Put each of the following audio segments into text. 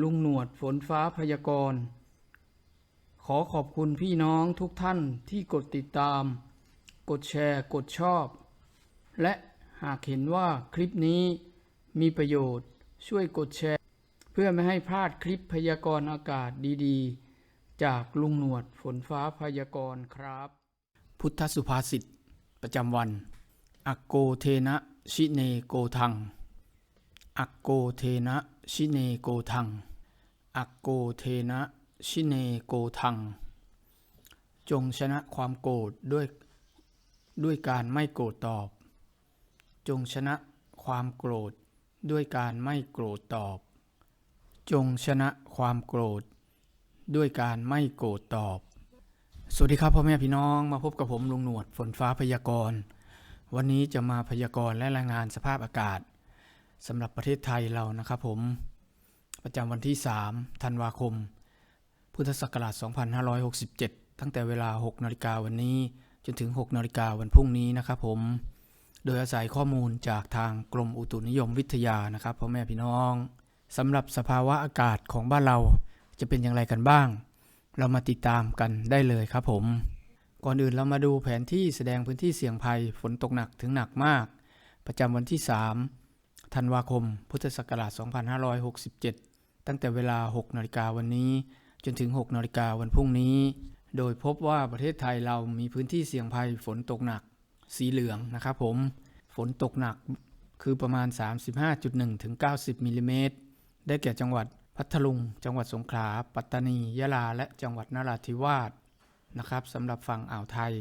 ลุงหนวดฝนฟ้าพยากรณ์ ขอขอบคุณพี่น้องทุกท่านที่กดติดตาม กดแชร์ กดชอบ และหากเห็นว่าคลิปนี้มีประโยชน์ช่วยกดแชร์ เพื่อไม่ให้พลาดคลิปพยากรณ์อากาศดีๆ จากลุงหนวดฝนฟ้าพยากรณ์ครับ พุทธสุภาษิตประจำวันอักโกเทนะชิเนโกทังอักโกเทนะ ชิเนโกทัง อักโกเทนะชิเนโกทัง จงชนะความโกรธด้วยด้วยการไม่โกรธตอบ จงชนะความโกรธด้วยการไม่โกรธตอบ จงชนะความโกรธ ด้วยการไม่โกรธตอบ สวัสดีครับพ่อแม่พี่น้องมาพบกับผมลุงหนวดฝนฟ้าพยากรณ์ วันนี้จะมาพยากรณ์และรายงานสภาพอากาศ สำหรับประเทศไทยเรานะครับผม ประจำวันที่ 3 ธันวาคม พุทธศักราช 2567 ตั้งแต่เวลา 6 นาฬิกาวันนี้ จนถึง 6 นาฬิกาวันพรุ่งนี้นะครับผม โดยอาศัยข้อมูลจากทางกรมอุตุนิยมวิทยานะครับพ่อแม่พี่น้องสำหรับสภาวะอากาศของบ้านเราจะเป็นอย่างไรกันบ้าง เรามาติดตามกันได้เลยครับผม ก่อนอื่นเรามาดูแผนที่แสดงพื้นที่เสี่ยงภัยฝนตกหนักถึงหนักมาก ประจำวันที่ 3 ธันวาคม พุทธศักราช 2567 ตั้งแต่เวลา 6นาฬิกาวันนี้ จนถึง 6นาฬิกาวันพรุ่งนี้ โดยพบว่าประเทศไทยเรามีพื้นที่เสี่ยงภัยฝนตกหนัก สีเหลืองนะครับผม ฝนตกหนักคือประมาณ 35.1 ถึง 90มิลลิเมตร ได้แก่จังหวัดพัทลุง จังหวัดสงขลา ปัตตานี ยะลา และจังหวัดนราธิวาสนะครับสำหรับฝั่งอ่าวไทย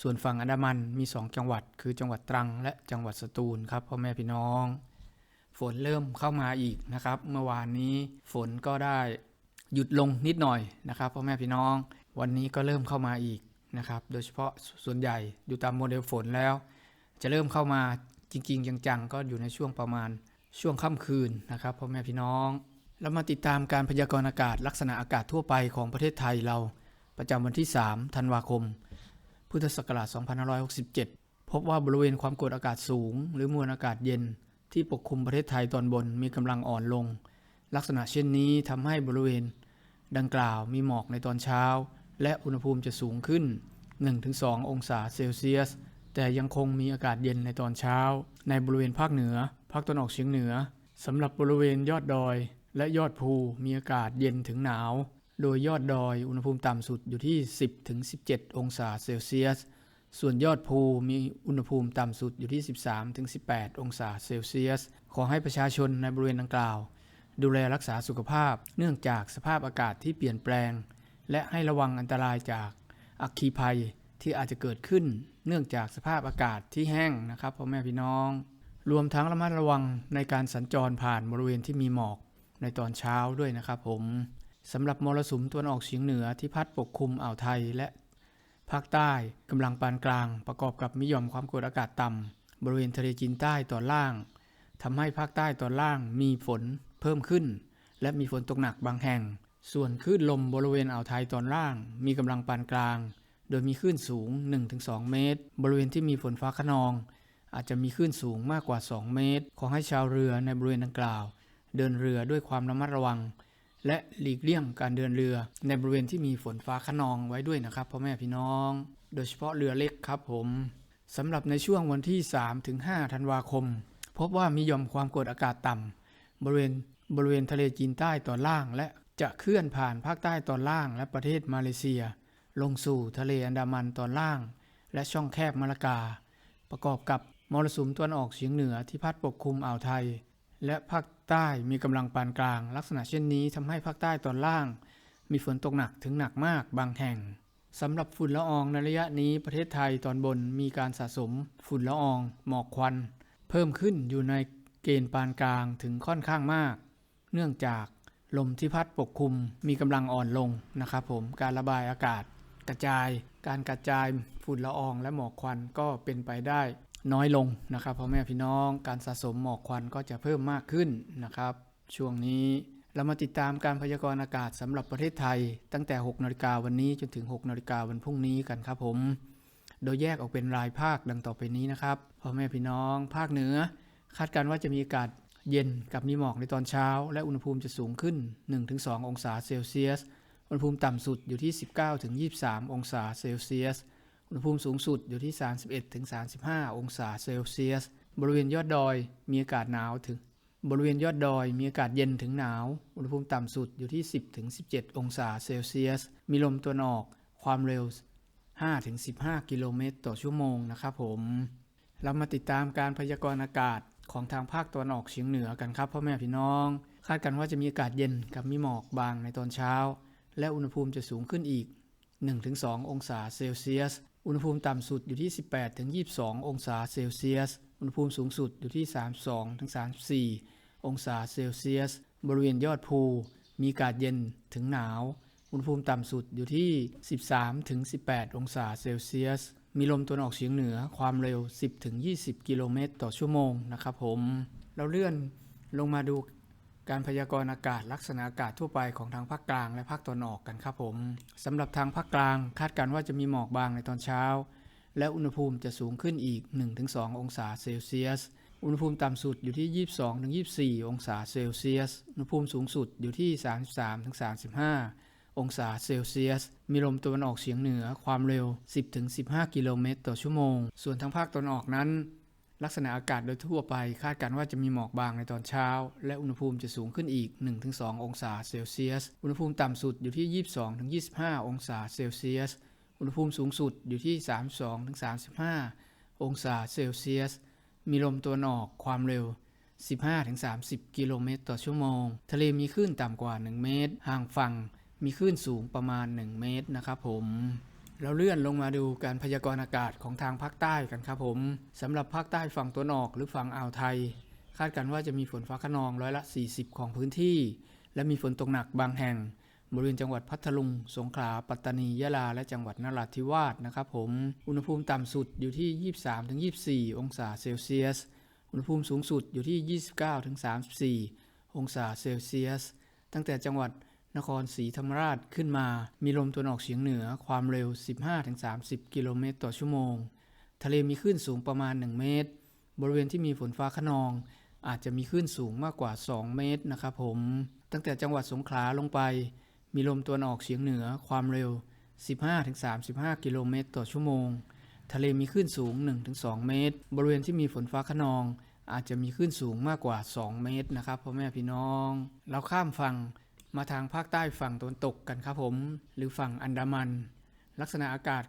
ส่วนฝั่งอันดามันมี 2 จังหวัด คือจังหวัดตรัง และจังหวัดสตูลครับพ่อแม่พี่น้อง ฝนเริ่มเข้ามาอีกนะครับ เมื่อวานนี้ฝนก็ได้หยุดลงนิดหน่อยนะครับพ่อแม่พี่น้อง วันนี้ก็เริ่มเข้ามาอีกนะครับ โดยเฉพาะส่วนใหญ่อยู่ตามโมเดลฝนแล้ว จะเริ่มเข้ามาจริง ๆ จังๆ ก็อยู่ในช่วงประมาณช่วงค่ำคืนนะครับพ่อแม่พี่น้องแล้วมาติดตามการพยากรณ์อากาศลักษณะอากาศทั่วไปของประเทศไทยเราประจำวันที่ 3 ธันวาคม พุทธศักราช 2567 พบว่าบริเวณความกดอากาศสูง หรือมวลอากาศเย็น ที่ปกคลุมประเทศไทยตอนบนมีกำลังอ่อนลง ลักษณะเช่นนี้ทำให้บริเวณ ดังกล่าวมีหมอกในตอนเช้า และอุณหภูมิจะสูงขึ้น 1-2 องศาเซลเซียส แต่ยังคงมีอากาศเย็นในตอนเช้า ในบริเวณภาคเหนือ ภาคตะวันออกเฉียงเหนือสำหรับบริเวณยอดดอย และยอดภูมีอากาศเย็นถึงหนาว โดยยอดดอยอุณหภูมิต่ำสุดอยู่ที่ 10-17 องศาเซลเซียส ส่วนยอดภูมีอุณหภูมิต่ำสุดอยู่ที่ 13-18 องศาเซลเซียส ขอให้ประชาชนในบริเวณดังกล่าว ดูแลรักษาสุขภาพ เนื่องจากสภาพอากาศที่เปลี่ยนแปลง และให้ระวังอันตรายจากอัคคีภัยที่อาจจะเกิดขึ้น เนื่องจากสภาพอากาศที่แห้งนะครับพ่อแม่พี่น้อง รวมทั้งระมัดระวังในการสัญจรผ่านบริเวณที่มีหมอกในตอนเช้าด้วยนะครับผมสำหรับมรสุมตะวันออกเฉียงเหนือที่พัดปกคลุมอ่าวไทยและ ภาคใต้กำลังปานกลาง ประกอบกับมิยอมความกดอากาศต่ำบริเวณทะเลจีนใต้ตอนล่างทำให้ภาคใต้ตอนล่างมีฝนเพิ่มขึ้น และมีฝนตกหนักบางแห่ง ส่วนคลื่นลมบริเวณอ่าวไทยตอนล่าง มีกำลังปานกลาง โดยมีคลื่นสูง 1-2 เมตร บริเวณที่มีฝนฟ้าขนอง อาจจะมีคลื่นสูงมากกว่า 2 เมตร ขอให้ชาวเรือในบริเวณดังกล่าว เดินเรือด้วยความระมัดระวัง และหลีกเลี่ยงการเดินเรือ ในบริเวณที่มีฝนฟ้าขนองไว้ด้วยนะครับพ่อแม่พี่น้อง โดยเฉพาะเรือเล็กครับผมสำหรับในช่วงวันที่ 3-5 ธันวาคม พบว่ามีหย่อมความกดอากาศต่ำบริเวณบริเวณทะเลจีนใต้ตอนล่าง และจะเคลื่อนผ่านภาคใต้ตอนล่าง และประเทศมาเลเซีย ลงสู่ทะเลอันดามันตอนล่าง และช่องแคบมาลากา ประกอบกับมรสุมตะวันออกเฉียงเหนือที่พัดปกคลุมอ่าวไทย และภาค ใต้มีกำลังปานกลาง ลักษณะเช่นนี้ทำให้ภาคใต้ตอนล่าง มีฝนตกหนักถึงหนักมากบางแห่งสำหรับฝุ่นละอองในระยะนี้ประเทศไทยตอนบนมีการสะสม ฝุ่นละออง หมอกควันเเพิ่มขึ้นอยู่ในเกณฑ์ปานกลางถึงค่อนข้างมาก เนื่องจากลมที่พัดปกคลุมมีกำลังอ่อนลงนะครับผมการระบายอากาศ กระจาย การกระจายฝุ่นละอองและหมอกควันก็เป็นไปได้ น้อยลงนะครับพ่อแม่พี่น้องการสะสมหมอกควันก็จะเพิ่มมากขึ้นนะครับ ช่วงนี้เรามาติดตามการพยากรณ์อากาศสำหรับประเทศไทย ตั้งแต่ 6นาฬิกาวันนี้จนถึง 6นาฬิกาวันพรุ่งนี้กันครับผม โดยแยกออกเป็นรายภาคดังต่อไปนี้นะครับพ่อแม่พี่น้อง ภาคเหนือ คาดการณ์ว่าจะมีอากาศเย็นกับมีหมอกในตอนเช้า และอุณหภูมิจะสูงขึ้น 1-2 องศาเซลเซียส อุณหภูมิต่ำสุดอยู่ที่ 19-23 องศาเซลเซียส อุณหภูมิสูงสุดอยู่ที่ 31-35 องศาเซลเซียส บริเวณยอดดอยมีอากาศหนาวถึง บริเวณยอดดอยมีอากาศเย็นถึงหนาว อุณหภูมิต่ำสุดอยู่ที่ 10-17 องศาเซลเซียส มีลมตัวนออกความเร็ว 5-15 กิโลเมตรต่อชั่วโมงนะครับผม เรามาติดตามการพยากรณ์อากาศของทางภาคตะวันออกเฉียงเหนือกันครับพ่อแม่พี่น้อง คาดกันว่าจะมีอากาศเย็นกับมีหมอกบางในตอนเช้า และอุณหภูมิจะสูงขึ้นอีก 1-2 องศาเซลเซียส อุณหภูมิต่ำสุดอยู่ที่ 18-22 องศาเซลเซียส อุณหภูมิสูงสุดอยู่ที่ 32-34 องศาเซลเซียส บริเวณยอดภู มีอากาศเย็นถึงหนาว อุณหภูมิต่ำสุดอยู่ที่ 13-18 องศาเซลเซียส มีลมตะวันออกเฉียงเหนือความเร็ว 10-20 กิโลเมตรต่อชั่วโมงนะครับผม เราเลื่อนลงมาดู การพยากรณ์อากาศลักษณะอากาศทั่วไปของทางภาคกลางและภาคตะวันออกกันครับผมสำหรับทางภาคกลางคาดการณ์ว่าจะมีหมอกบางในตอนเช้า และอุณหภูมิจะสูงขึ้นอีก 1-2 องศาเซลเซียส อุณหภูมิต่ำสุดอยู่ที่ 22-24 องศาเซลเซียส อุณหภูมิสูงสุดอยู่ที่ 33-35 องศาเซลเซียส มีลมตะวันออกเฉียงเหนือความเร็ว 10-15 กิโลเมตรต่อชั่วโมง ส่วนทางภาคตะวันออกนั้น ลักษณะอากาศโดยทั่วไปคาดการณ์ว่าจะมีหมอกบางในตอนเช้า และอุณหภูมิจะสูงขึ้นอีก 1-2 องศาเซลเซียส อุณหภูมิต่ำสุดอยู่ที่ 22-25 องศาเซลเซียส อุณหภูมิสูงสุดอยู่ที่ 32-35 องศาเซลเซียส มีลมตะวันออกความเร็ว 15-30 กิโลเมตรต่อชั่วโมง ทะเลมีคลื่นต่ำกว่า 1 เมตร ห่างฝั่งมีคลื่นสูงประมาณ 1 เมตรนะครับผม เราเลื่อนลงมาดูการพยากรณ์อากาศของทางภาคใต้กันครับผมสำหรับภาคใต้ฝั่งตะวันออกหรือฝั่งอ่าวไทย คาดกันว่าจะมีฝนฟ้าขนองร้อยละ 40 ของพื้นที่ และมีฝนตกหนักบางแห่ง บริเวณจังหวัดพัทลุง สงขลา ปัตตานี ยะลา และจังหวัดนราธิวาสนะครับผม อุณหภูมิต่ำสุดอยู่ที่ 23-24 องศาเซลเซียส อุณหภูมิสูงสุดอยู่ที่ 29-34 องศาเซลเซียส ตั้งแต่จังหวัด นครศรีธรรมราชขึ้นมา มีลมตะวันออกเฉียงเหนือความเร็ว 15-30 กิโลเมตรต่อชั่วโมง ทะเลมีคลื่นสูงประมาณ 1 เมตร บริเวณที่มีฝนฟ้าขนอง อาจจะมีคลื่นสูงมากกว่า 2 เมตรนะครับผม ตั้งแต่จังหวัดสงขลาลงไป มีลมตะวันออกเฉียงเหนือความเร็ว 15-35 กิโลเมตรต่อชั่วโมง ทะเลมีคลื่นสูง 1-2 เมตร บริเวณที่มีฝนฟ้าขนอง อาจจะมีคลื่นสูงมากกว่า 2 เมตรนะครับพ่อแม่พี่น้อง เราข้ามฝั่ง มาทางภาคใต้ฝั่งตะวันตกกันครับผม หรือฝั่งอันดามัน ลักษณะอากาศ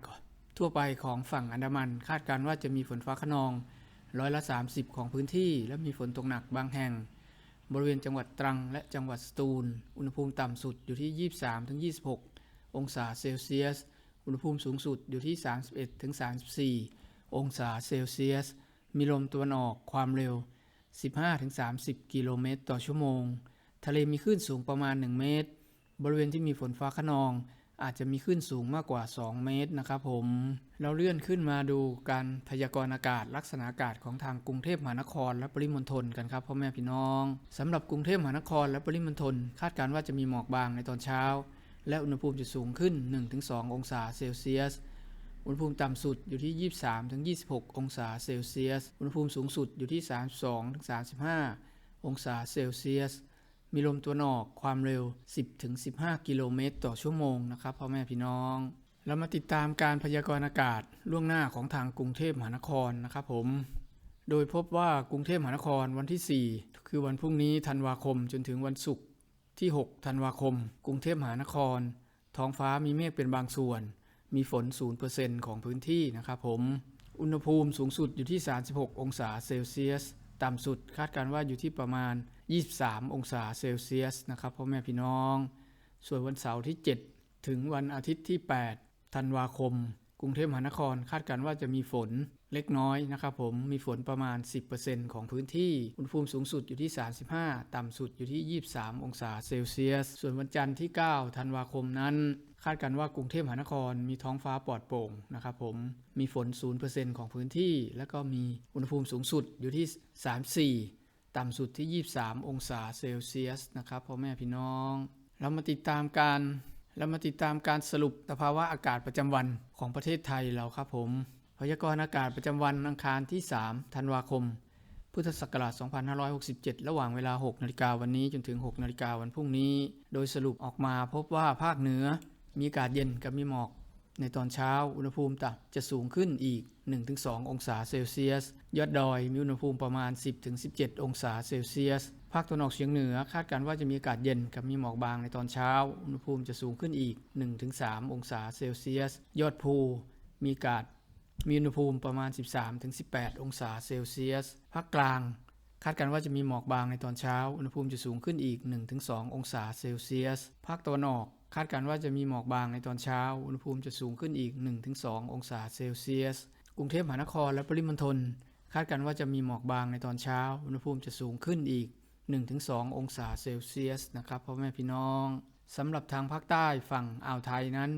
ทั่วไปของฝั่งอันดามัน คาดการณ์ว่าจะมีฝนฟ้าขนองร้อยละ 30 ของพื้นที่ และมีฝนตกหนักบางแห่ง บริเวณจังหวัดตรังและจังหวัดสตูล อุณหภูมิต่ำสุดอยู่ที่ 23-26 องศาเซลเซียส อุณหภูมิสูงสุดอยู่ที่ 31-34 องศาเซลเซียส มีลมตะวันออกความเร็ว 15-30 กิโลเมตรต่อชั่วโมง ทะเลมีคลื่นสูงประมาณ 1 เมตร บริเวณที่มีฝนฟ้าขนอง อาจจะมีคลื่นสูงมากกว่า 2 เมตรนะครับผม เราเลื่อนขึ้นมาดูการพยากรณ์อากาศลักษณะอากาศของทางกรุงเทพมหานคร และปริมณฑลกันครับพ่อแม่พี่น้องสำหรับกรุงเทพมหานคร และปริมณฑลคาดการณ์ว่าจะมีหมอกบางในตอนเช้า และอุณหภูมิจะสูงขึ้น 1-2 องศาเซลเซียสอุณหภูมิต่ำสุดอยู่ที่ 23-26 องศาเซลเซียส อุณหภูมิสูงสุดอยู่ที่ 32-35 องศาเซลเซียส มีลมตัวนออกความเร็ว 10-15 กิโลเมตรต่อชั่วโมงนะครับพ่อแม่พี่น้อง เรามาติดตามการพยากรณ์อากาศล่วงหน้าของทางกรุงเทพมหานครนะครับผม โดยพบว่ากรุงเทพมหานครวันที่ 4 คือวันพรุ่งนี้ธันวาคมจนถึงวันศุกร์ที่ 6 ธันวาคม กรุงเทพมหานคร ท้องฟ้ามีเมฆเป็นบางส่วน มีฝน 0%ของพื้นที่นะครับผม อุณหภูมิสูงสุดอยู่ที่ 36 องศาเซลเซียส ต่ำสุดคาดการณ์ว่าอยู่ที่ประมาณ 23 องศาเซลเซียสนะครับพ่อแม่พี่น้อง ส่วนวันเสาร์ที่ 7 ถึงวันอาทิตย์ที่ 8 ธันวาคม กรุงเทพมหานครคาดการณ์ว่าจะมีฝนเล็กน้อยนะครับผมมีฝนประมาณ 10%ของพื้นที่ อุณหภูมิสูงสุดอยู่ที่ 35 ต่ำสุดอยู่ที่ 23 องศาเซลเซียส ส่วนวันจันทร์ที่ 9 ธันวาคมนั้น คาดกันว่ากรุงเทพมหานครมีท้องฟ้าปลอดโปร่งนะครับผมมีฝน 0%ของพื้นที่ แล้วก็มีอุณหภูมิสูงสุดอยู่ที่ 34 ต่ำสุดที่ 23 องศาเซลเซียสนะครับพ่อแม่พี่น้อง เรามาติดตามการเรามาติดตามการสรุปสภาวะอากาศประจำวันของประเทศไทยเราครับผม พยากรณ์อากาศประจำวันอังคารที่ 3 ธันวาคม พุทธศักราช 2567 ระหว่างเวลา 6 นาฬิกาวันนี้จนถึง 6 นาฬิกาวันพรุ่งนี้ โดยสรุปออกมาพบว่าภาคเหนือมีอากาศเย็นกับมีหมอก ในตอนเช้าอุณหภูมิต่ำจะสูงขึ้นอีก 1-2 องศาเซลเซียส ยอดดอยมีอุณหภูมิประมาณ 10-17 องศาเซลเซียส ภาคตะวันออกเฉียงเหนือคาดการณ์ว่าจะมีอากาศเย็นกับมีหมอกบางในตอนเช้า อุณหภูมิจะสูงขึ้นอีก 1-3 องศาเซลเซียส ยอดภูมีอากาศมีอุณหภูมิประมาณ 13-18 องศาเซลเซียส ภาคกลางคาดการณ์ว่าจะมีหมอกบางในตอนเช้า อุณหภูมิจะสูงขึ้นอีก 1-2 องศาเซลเซียส ภาคตะวันออก คาดการณ์ว่าจะมีหมอกบางในตอนเช้า อุณหภูมิจะสูงขึ้นอีก 1-2 องศาเซลเซียส กรุงเทพมหานครและปริมณฑลคาดการณ์ว่าจะมีหมอกบางในตอนเช้า อุณหภูมิจะสูงขึ้นอีก 1-2 องศาเซลเซียสนะครับพ่อแม่พี่น้องสำหรับทางภาคใต้ฝั่งอ่าวไทยนั้น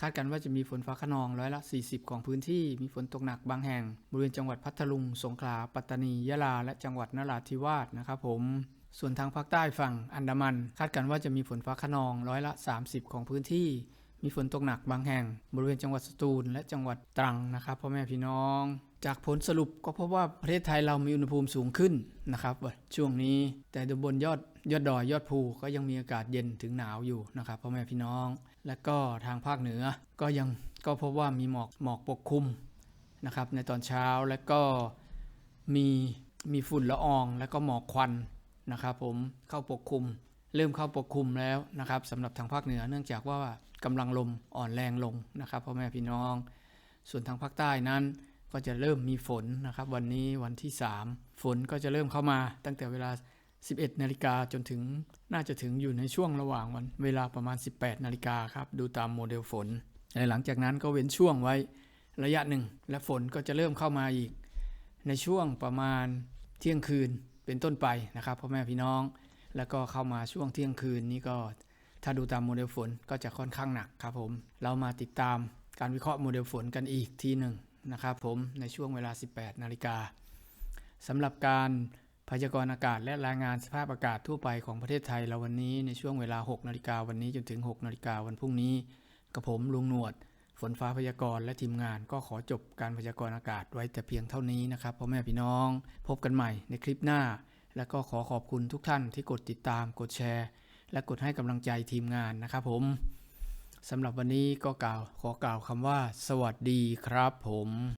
คาดกันว่าจะมีฝนฟ้าขนองร้อยละ 40 ของพื้นที่ มีฝนตกหนักบางแห่ง บริเวณจังหวัดพัทลุง สงขลา ปัตตานี ยะลา และจังหวัดนราธิวาสนะครับผม ส่วนทางภาคใต้ฝั่งอันดามัน คาดกันว่าจะมีฝนฟ้าขนองร้อยละ 30 ของพื้นที่ มีฝนตกหนักบางแห่ง บริเวณจังหวัดสตูล และจังหวัดตรังนะครับพ่อแม่พี่น้อง จากผลสรุปก็พบว่าประเทศไทยเรามีอุณหภูมิสูงขึ้นนะครับช่วงนี้แต่บนยอดยอดดอยยอดภูก็ยังมีอากาศเย็นถึงหนาวอยู่นะครับพ่อแม่พี่น้อง และก็ทางภาคเหนือก็ยังก็พบว่ามีหมอกหมอกปกคลุมนะครับในตอนเช้าและก็มีมีฝุ่นละอองและก็หมอกควัน นะครับผมเข้าปกคลุม เริ่มเข้าปกคลุมแล้วนะครับสำหรับทางภาคเหนือเนื่องจากว่ากำลังลมอ่อนแรงลงนะครับพ่อแม่พี่น้อง ส่วนทางภาคใต้นั้นก็จะเริ่มมีฝนนะครับ วันนี้วันที่ 3 ฝนก็จะเริ่มเข้ามาตั้งแต่เวลา 11 นาฬิกาจนถึงน่าจะถึงอยู่ในช่วงระหว่างวันเวลาประมาณ 18 นาฬิกาครับ ดูตามโมเดลฝนและหลังจากนั้นก็เว้นช่วงไว้ระยะหนึ่ง และฝนก็จะเริ่มเข้ามาอีก ในช่วงประมาณเที่ยงคืน เป็นต้นไปนะครับพ่อแม่พี่น้อง แล้วก็เข้ามาช่วงเที่ยงคืนนี้ก็ถ้าดูตามโมเดลฝนก็จะค่อนข้างหนักครับผม เรามาติดตามการวิเคราะห์โมเดลฝนกันอีกทีหนึ่งนะครับผมในช่วงเวลา 18 นาฬิกาสำหรับการพยากรณ์อากาศและรายงานสภาพอากาศทั่วไปของประเทศไทยเราวันนี้ในช่วงเวลา 6 นาฬิกาวันนี้จนถึง 6 นาฬิกาวันพรุ่งนี้กับผมลุงหนวด ฝนฟ้าพยากรณ์และทีมงานก็ขอจบการพยากรณ์อากาศไว้แต่เพียงเท่านี้นะครับพ่อแม่พี่น้อง พบกันใหม่ในคลิปหน้า และก็ขอขอบคุณทุกท่านที่กดติดตามกดแชร์ และกดให้กำลังใจทีมงานนะครับผมสำหรับวันนี้ก็กล่าวขอกล่าวคำว่า สวัสดีครับผม